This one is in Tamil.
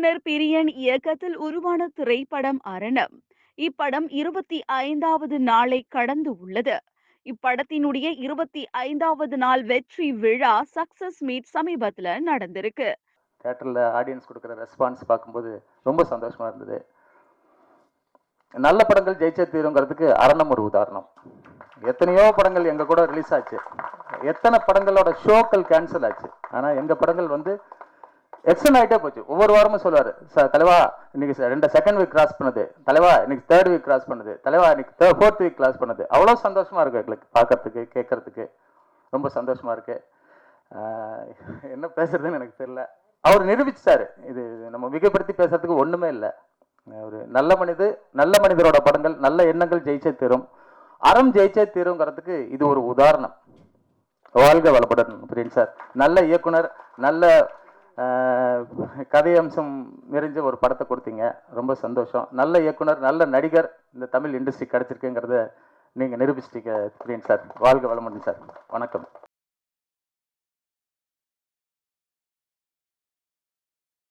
இயக்குனர் பிரியன் இயக்கத்தில் உருவான திரைப்படம் அரணம். இப்படம் இருபத்தி ஐந்தாவது நாளை கடந்து உள்ளது. இப்படத்தினுடைய இருபத்தி ஐந்தாவது நாள் வெற்றி விழா சக்சஸ் மீட் சமீபத்துல நடந்திருக்கு. தேட்டரில் ஆடியன்ஸ் கொடுக்குற ரெஸ்பான்ஸ் பார்க்கும்போது ரொம்ப சந்தோஷமா இருந்தது. நல்ல படங்கள் ஜெயிச்சே தீருங்கிறதுக்கு அரணம் ஒரு உதாரணம். எத்தனையோ படங்கள் எங்க கூட ரிலீஸ் ஆச்சு. எத்தனை படங்களோட ஷோக்கள் கேன்சல் ஆச்சு. ஆனால் எங்க படங்கள் வந்து எக்ஸ்டன் ஆகிட்டே போச்சு. ஒவ்வொரு வாரமும் சொல்லுவார் சார் தலைவா இன்னைக்கு ரெண்டு செகண்ட் வீக் கிராஸ் பண்ணுது. தலைவா இன்னைக்கு தேர்ட் வீக் கிராஸ் பண்ணுது. தலைவா இன்னைக்கு ஃபோர்த் வீக் கிராஸ் பண்ணுது. அவ்வளோ சந்தோஷமாக இருக்கும் எங்களுக்கு பார்க்கறதுக்கு கேட்கறதுக்கு. ரொம்ப சந்தோஷமாக இருக்குது என்ன பேசுறதுன்னு எனக்கு தெரியல. அவர் நிரூபிச்சிட்டாரு. இது நம்ம மிகப்படுத்தி பேசுறதுக்கு ஒன்றுமே இல்லை. ஒரு நல்ல மனித நல்ல மனிதரோட படங்கள் நல்ல எண்ணங்கள் ஜெயிச்சே தீரும். அறம் ஜெயிச்சே தீருங்கிறதுக்கு இது ஒரு உதாரணம். வாழ்க வளப்படன் பிரியன் சார். நல்ல இயக்குனர் நல்ல கதை அம்சம் நிறைஞ்ச ஒரு படத்தை கொடுத்தீங்க. ரொம்ப சந்தோஷம். நல்ல இயக்குனர் நல்ல நடிகர் இந்த தமிழ் இண்டஸ்ட்ரி கிடச்சிருக்குங்கிறத நீங்கள் நிரூபிச்சிட்டீங்க பிரியன் சார். வாழ்க வளமுடன் சார். வணக்கம்.